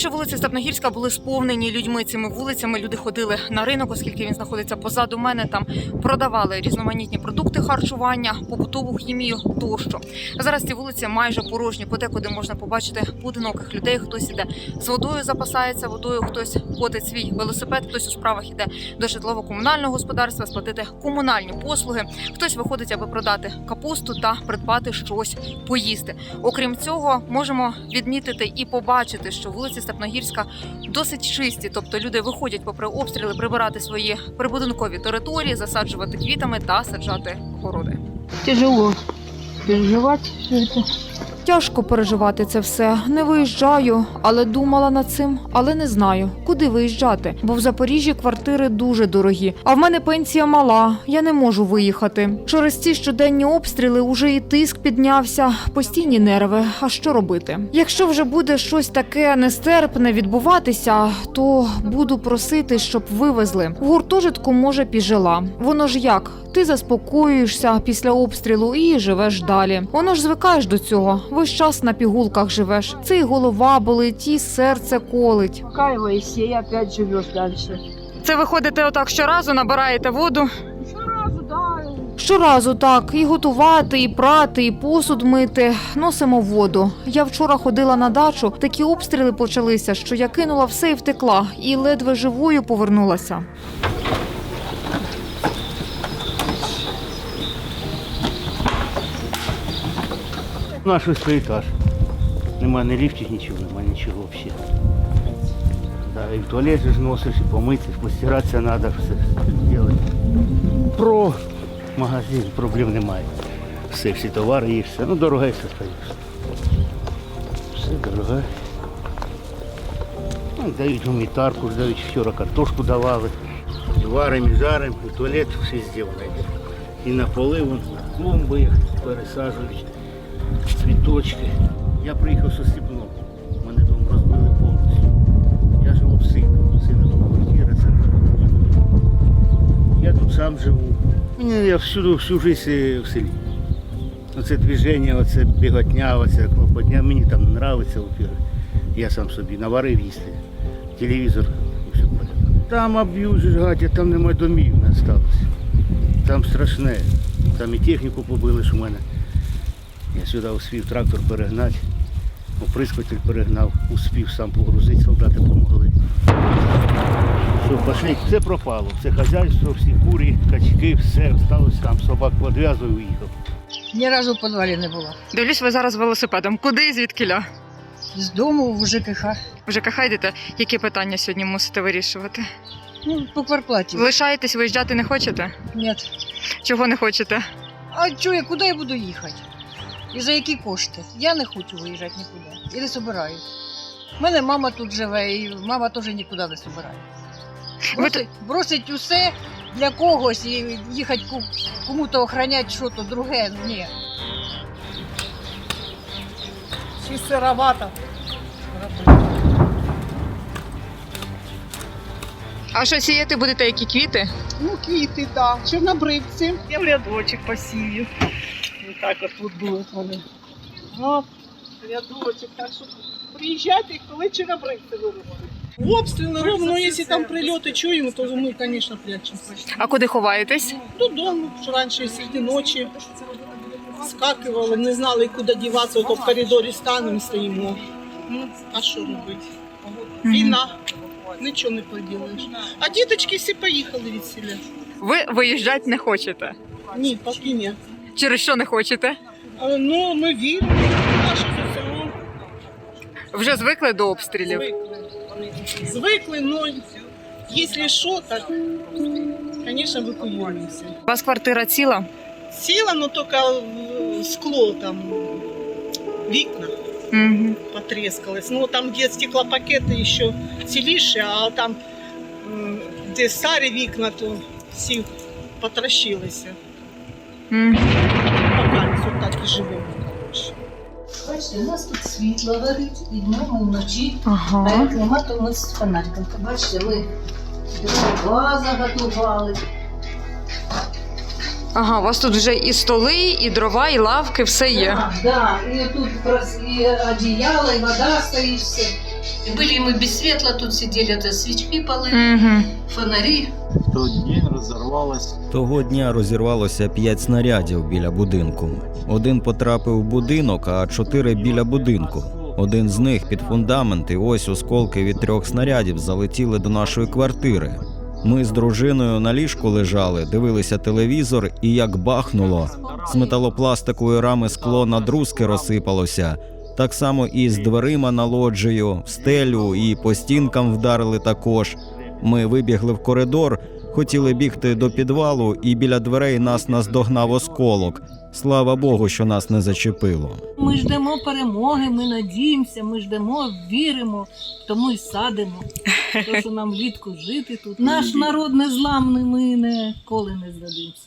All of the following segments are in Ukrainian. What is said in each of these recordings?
Раніше вулиці Степногірська були сповнені людьми цими вулицями. Люди ходили на ринок, оскільки він знаходиться позаду мене. Там продавали різноманітні продукти харчування, побутову хімію тощо. А Зараз ці вулиці майже порожні. Подекуди можна побачити одиноких людей. Хтось іде з водою, запасається водою, хтось котить свій велосипед, хтось у справах іде до житлово-комунального господарства, сплатити комунальні послуги. Хтось виходить, аби продати капусту та придбати щось поїсти. Окрім цього, можемо відмітити і побачити, що вулиці Степногірська досить чисті, тобто люди виходять попри обстріли прибирати свої прибудинкові території, засаджувати квітами та саджати городи. Тяжело переживати все это. Тяжко переживати це все. Не виїжджаю, але думала над цим, але не знаю, куди виїжджати. Бо в Запоріжжі квартири дуже дорогі. А в мене пенсія мала. Я не можу виїхати. Через ці щоденні обстріли уже і тиск піднявся, постійні нерви. А що робити? Якщо вже буде щось таке нестерпне відбуватися, то буду просити, щоб вивезли. В гуртожитку може піжила. Воно ж як? Ти заспокоюєшся після обстрілу і живеш далі. Воно ж звикаєш до цього. Весь час на пігулках живеш. Це і голова болить, і серце колить. Успокаивайся и опять живешь дальше. Це ви ходите отак щоразу, набираєте воду. Сразу, да. Щоразу так, і готувати, і прати, і посуд мити. Носимо воду. Я вчора ходила на дачу. Такі обстріли почалися, що я кинула все і втекла, і ледве живою повернулася. Наш шостий етаж. Нема ні ліфтів, нічого, нема нічого взагалі. Да, і в туалет же носиш, і помитися, постиратися треба, все зробити. Про магазин проблем немає. Все, всі товари є, все. Ну, дороге все стає. Все дороге. Ну, дають гуманітарку, дають вчора картошку давали. Варимо, і жаримо, і туалет все зроблено. І на поли, вон, клумби їх пересаджують цвіточки. Я приїхав зі Степного. Мене дом розбили повністю. Я живу в сину. Сина дома квартира, це Я тут сам живу. Мені я всюди, всю життя в селі. Оце движення, оце біготня, оце клопотня. Мені там подобається. Я сам собі наварив їсти. Телевізор. Там об'ють гадя, там немає домів не залишилося. Там страшне. Там і техніку побили ж у мене. Я сюди успів трактор перегнати, оприскуватель перегнав, успів сам погрузити, солдати допомогли. Що, пошли, все пропало. Це хазяйство, всі курі, качки, все, сталося там, собак подв'язував і уїхав. Ні разу в підвалі не була. Дивлюсь, ви зараз велосипедом. Куди і звідкіля? З дому в ЖКХ. В ЖКХ йдете? Які питання сьогодні мусите вирішувати? Ну, по кварплаті. Лишаєтесь, виїжджати не хочете? Ні. Чого не хочете? А чого я, куди я буду їхати? І за які кошти? Я не хочу виїжджати нікуди. І не собираюсь. У мене мама тут живе, і мама теж нікуди не собирає. Бросить, бросить усе для когось і їхати кому-то охороняти щось друге. Ні. Чи сировато. А що сіяти будете, які квіти? Ну, квіти, так. Чорнобривці. Я в рядочок посію. Так от тут будуть вони. От, рядочок. Так що приїжджайте, коли чорнобривці виростуть. Обстріли ровно, ну, якщо там прильоти чуємо, то ми, звісно, прячемося. А куди ховаєтесь? Додому, що раніше серед ночі скакували, не знали, куди діватися, то в коридорі станемо стоїмо. Ну, а що робити? Війна, нічого не поділиш. А діточки всі поїхали від селя. Ви виїжджати не хочете. Ні, поки ні. Через що не хочете? А, Ну, ми віримо в наше ЗСУ. Вже звикли до обстрілів. Звикли. Звикли, ну, якщо що, так, звісно, евакуюємося. У вас квартира ціла? Сіла, ну тільки е, скло там, вікна. Угу. потрескалось. Ну, там, где стеклопакеты еще ціліше, а там, м, де старі вікна, то всі потрощилися. Угу. Ось так і живемо. Бачите, у нас тут світло горить і днем, і вночі, а як нема, то ми з фонариком. Бачите, ми дрова заготували. Ага, у вас тут вже і столи, і дрова, і лавки, все є. Так, да, і тут і одіяло, і вода стоїть все. И были и мы без светла тут сидели, это свечки полы, Угу. фонари. В тот день разорвалась Того дня розірвалося п'ять снарядів біля будинку. Один потрапив в будинок, а чотири біля будинку. Один з них під фундамент, і ось осколки від трьох снарядів залетіли до нашої квартири. Ми з дружиною на ліжку лежали, дивилися телевізор, і як бахнуло, з металопластикової рами скло на друзки розсипалося. Так само і з дверима на лоджію, в стелю і по стінкам вдарили також. Ми вибігли в коридор, хотіли бігти до підвалу, і біля дверей нас наздогнав осколок. Слава Богу, що нас не зачепило. Ми ждемо перемоги, ми надіємося, ми ждемо, віримо, тому й садимо. То, що нам влітку жити тут. Наш народ незламний, ми ніколи не здадимося.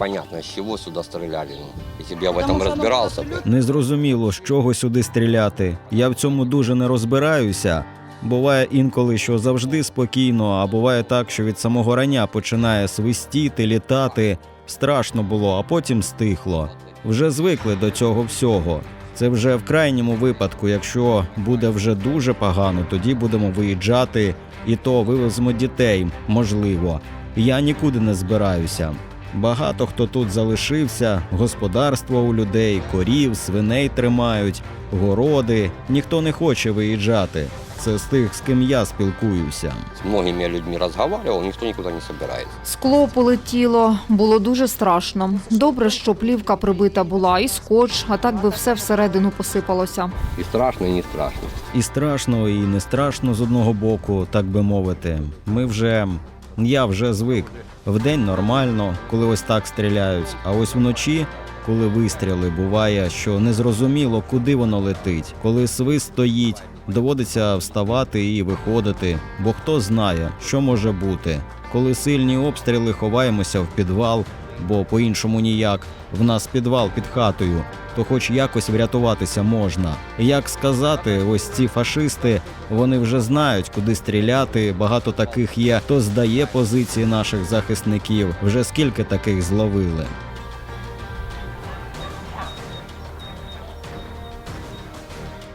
Непонятно, с чего сюда стреляли. Ну, если бы я в этом разбирался бы. Незрозуміло, з чого сюди стріляти. Я в цьому дуже не розбираюся. Буває інколи, що завжди спокійно, а буває так, що від самого рання починає свистіти, літати. Страшно було, а потім стихло. Вже звикли до цього всього. Це вже в крайньому випадку, якщо буде вже дуже погано, тоді будемо виїжджати, і то вивеземо дітей, можливо. Я нікуди не збираюся. Багато хто тут залишився, господарство у людей, корів, свиней тримають, городи. Ніхто не хоче виїжджати. Це з тих, з ким я спілкуюся. С многими людьми разговаривал, никто никуда не собирается. Скло полетіло, було дуже страшно. Добре, що плівка прибита була, і скотч, а так би все всередину посипалося. И страшно, и не страшно. І страшно, і не страшно з одного боку, так би мовити. Ми вже я вже звик. Вдень нормально, коли ось так стріляють. А ось вночі, коли вистріли, буває, що незрозуміло, куди воно летить. Коли свист стоїть, доводиться вставати і виходити, бо хто знає, що може бути. Коли сильні обстріли, ховаємося в підвал, бо по-іншому ніяк. В нас підвал під хатою, то хоч якось врятуватися можна. Як сказати, ось ці фашисти, вони вже знають, куди стріляти. Багато таких є, хто здає позиції наших захисників. Вже скільки таких зловили.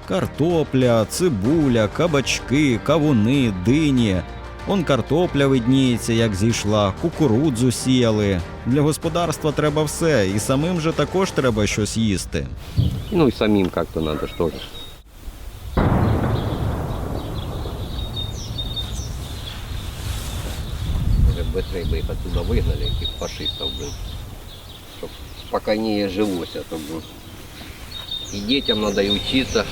Картопля, цибуля, кабачки, кавуни, дині. Он картопля видніється, як зійшла, кукурудзу сіяли. Для господарства треба все, і самим же також треба щось їсти. Ну и самим как-то надо, что же. Уже быстрее бы их оттуда выгнали, этих фашистов, блин. Чтоб спокойнее жилось, а то, блин. И детям надо и учиться,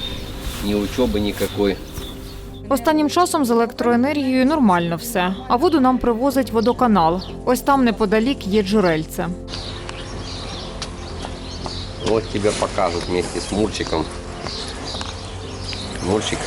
ни учебы никакой. Останнім часом з електроенергією нормально все, а воду нам привозить водоканал. Ось там неподалік є джерельце. Ось тебе покажуть вместе з Мурчиком. Мурчик.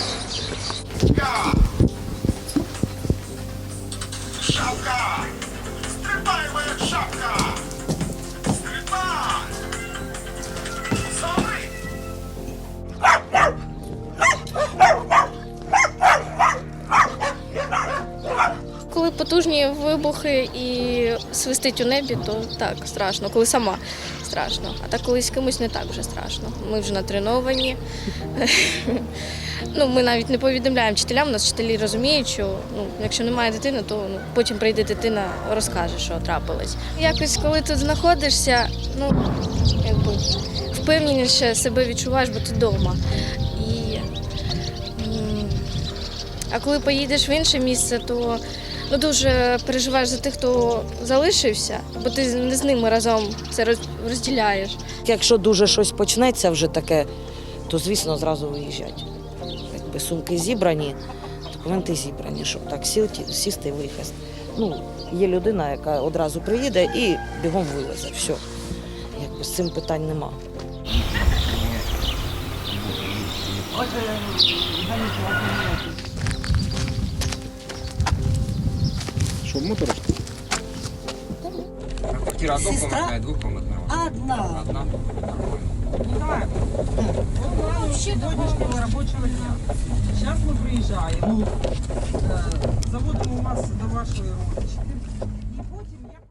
Потужні вибухи і свистить у небі, то так страшно. Коли сама страшно. А так коли з кимось не так вже страшно. Ми вже натреновані. Ну, ми навіть не повідомляємо вчителям, у нас вчителі розуміють, що ну, якщо немає дитини, то ну, потім прийде дитина, розкаже, що трапилось. Якось коли тут знаходишся, ну якби впевненіше себе відчуваєш, бо ти вдома. І, а коли поїдеш в інше місце, то ну, дуже переживаєш за тих, хто залишився, бо ти не з ними разом це розділяєш. Якщо дуже щось почнеться вже таке, то звісно зразу виїжджать. Якби сумки зібрані, документи зібрані, щоб так сіти, сісти і виїхати. Ну, є людина, яка одразу приїде і бігом вивезе. Все. Якби з цим питань нема. Что, однокомнатная, Сестра? Одна. сьогоднішнього робочого дня. Зараз ми приїжджаємо, е, заводимо вас до вашої родички.